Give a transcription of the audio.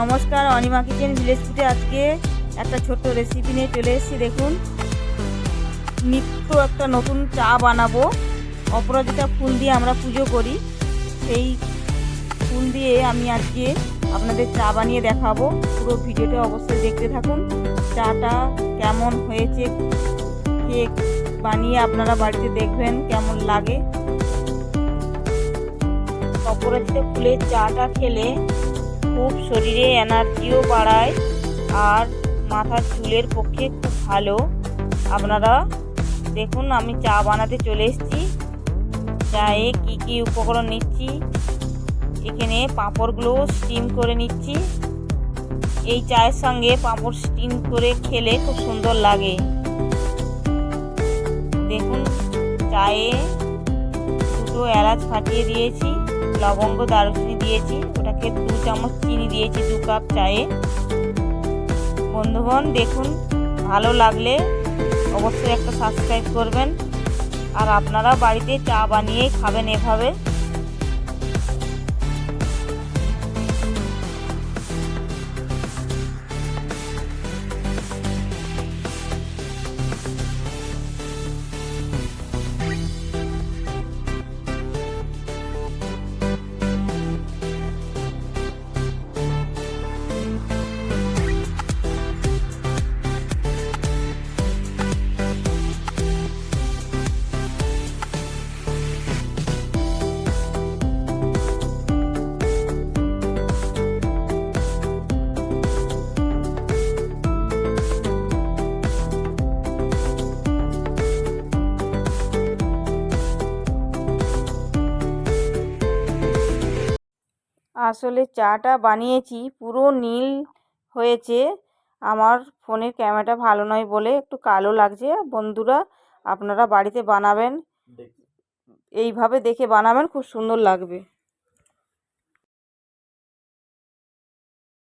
নমস্কার, Anima kitchen village ফুডে আজকে একটা ছোট্ট রেসিপি নিয়ে চলে এসেছি। দেখুন, নিত্য একটা নতুন চা বানাবো। অপরাজিতা ফুল দিয়ে আমরা পুজো করি। সেই ফুল দিয়ে আমি আজকে আপনাদের চা বানিয়ে দেখাবো। পুরো ভিডিওটা অবশ্যই দেখতে থাকুন। চাটা কেমন হয়েছে কেক বানিয়ে আপনারা বাড়িতে দেখবেন, কেমন লাগে। অপরাজিতা ফুলের চাটা খেলে খুব শরীরে এনার্জিও বাড়ায় আর মাথার চুলের পক্ষে খুব ভালো। আপনারা দেখুন, আমি চা বানাতে চলে এসেছি। চায়ে কী কী উপকরণ নিচ্ছি? এখানে পাঁপড়গুলো স্টিম করে নিচ্ছি। এই চায়ের সঙ্গে পাঁপড় স্টিম করে খেলে খুব সুন্দর লাগে। দেখুন, চায়ে দুটো এলাচ ফাটিয়ে দিয়েছি। লবঙ্গ, দারুচিনি দিয়েছি। ওটাকে দু চামচ চিনি দিয়েছি, দু কাপ চায়ে। বন্ধুগণ, দেখুন, ভালো লাগলে অবশ্যই একটা সাবস্ক্রাইব করবেন। আর আপনারা বাড়িতে চা বানিয়ে খাবেন এভাবে। আসলে চাটা বানিয়েছি পুরো নীল হয়েছে। আমার ফোনের ক্যামেরাটা ভালো নয় বলে একটু কালো লাগছে। বন্ধুরা আপনারা বাড়িতে বানাবেন। এইভাবে দেখে বানাবেন খুব সুন্দর লাগবে।